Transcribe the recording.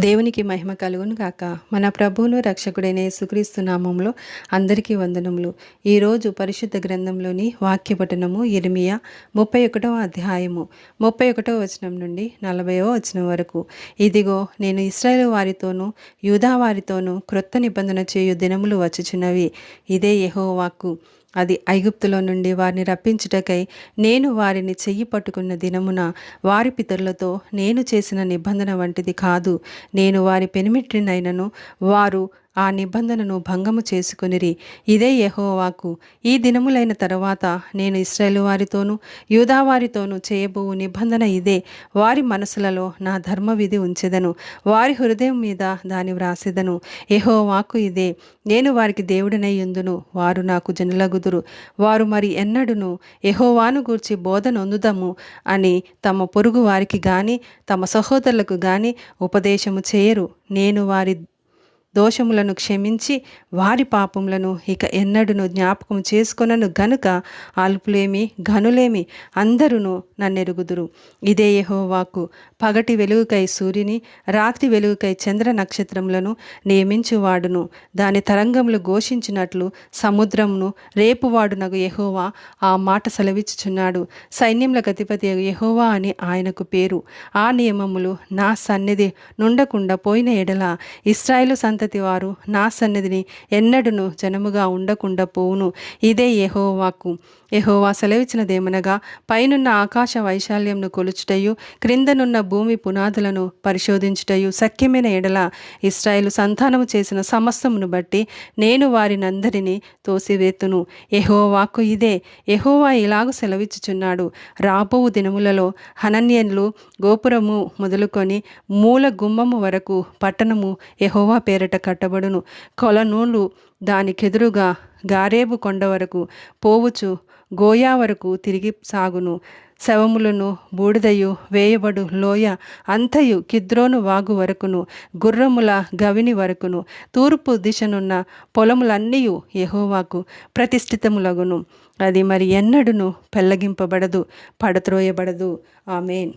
దేవునికి మహిమ కలుగును గాక. మన ప్రభువును రక్షకుడైన యేసుక్రీస్తు నామంలో అందరికీ వందనములు. ఈరోజు పరిశుద్ధ గ్రంథంలోని వాక్యపఠనము ఇర్మియా ముప్పై ఒకటవ అధ్యాయము. ముప్పై ఒకటవ వచనం నుండి నలభైవ వచనం వరకు. ఇదిగో నేను ఇస్రాయేల్ వారితోనూ యూదా వారితోనూ క్రొత్త నిబంధన చేయు దినములు వచ్చుచున్నవి. ఇదే యహో వాక్కు అది ఐగుప్తులో నుండి వారిని రప్పించుటకై నేను వారిని చెయ్యి పట్టుకున్న దినమున వారి పితరులతో నేను చేసిన నిబంధన వంటిది కాదు. నేను వారి పెనిమిట్రినైనను వారు ఆ నిబంధనను భంగము చేసుకునిరి. ఇదే యహోవాకు ఈ దినములైన తరువాత నేను ఇస్రాయేల్ వారితోనూ యూదా వారితోనూ చేయబోవు నిబంధన ఇదే. వారి మనసులలో నా ధర్మ విధి ఉంచెదను. వారి హృదయం మీద దాని వ్రాసెదను. యహోవాకు ఇదే. నేను వారికి దేవుడినై ఉందును. వారు నాకు జనులగుదురు. వారు మరి ఎన్నడును? యహోవాను గూర్చి బోధ నొందుదము అని తమ పొరుగు వారికి గాని తమ సహోదరులకు గాని ఉపదేశము చేయరు. నేను వారి దోషములను క్షమించి వారి పాపములను ఇక ఎన్నడును జ్ఞాపకం చేసుకొనను గనుక అల్పులేమి ఘనులేమి అందరూ నన్నెరుగుదురు. ఇదే యహోవాకు పగటి వెలుగుకై సూర్యుని రాత్రి వెలుగుకై చంద్ర నక్షత్రములను నియమించువాడును. దాని తరంగములు ఘోషించినట్లు సముద్రమును రేపువాడునగు యహోవా ఆ మాట సెలవిచ్చుచున్నాడు. సైన్యముల గతిపతి యహోవా అని ఆయనకు పేరు. ఆ నియమములు నా సన్నిధి నుండకుండా పోయిన ఎడల ఇస్రాయేలు సంతతి వారు నా సన్నిధిని ఎన్నడును జనముగా ఉండకుండా పోవును. ఇదే యెహోవాకు. యెహోవా సెలవిచ్చినదేమనగా పైనున్న ఆకాశ వైశాల్యంను కొలుచుటయు క్రిందనున్న భూమి పునాదులను పరిశోధించుటయు సఖ్యమైన ఎడల ఇస్రాయేలు సంతానము చేసిన సమస్తమును బట్టి నేను వారినందరినీ తోసివేతును. యహోవాకు ఇదే. యహోవా ఇలాగ సెలవిచ్చుచున్నాడు. రాబోవు దినములలో హనన్యన్లు గోపురము మొదలుకొని మూల గుమ్మము వరకు పట్టణము యహోవా పేరట కట్టబడును. కొలనూలు దానికెదురుగా గారేబు కొండ వరకు పోవుచు గోయా వరకు తిరిగి సాగును. శవములను బూడిదయు వేయబడు లోయ అంతయు కిద్రోను వాగు వరకును గుర్రముల గవిని వరకును. తూర్పు దిశనున్న పొలములన్నీయు యహోవాకు ప్రతిష్ఠితములగును. అది మరి ఎన్నడును పెల్లగింపబడదు పడత్రోయబడదు ఆమెన్.